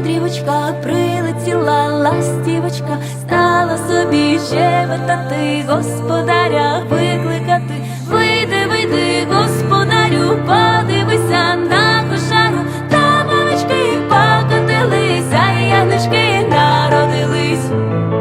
дрівочка, прилетіла ластівочка, стала собі жевертати, господаря викликати, вийди, вийди, господарю, подивися на кошару, та мамочки покотились, а ягнички народились.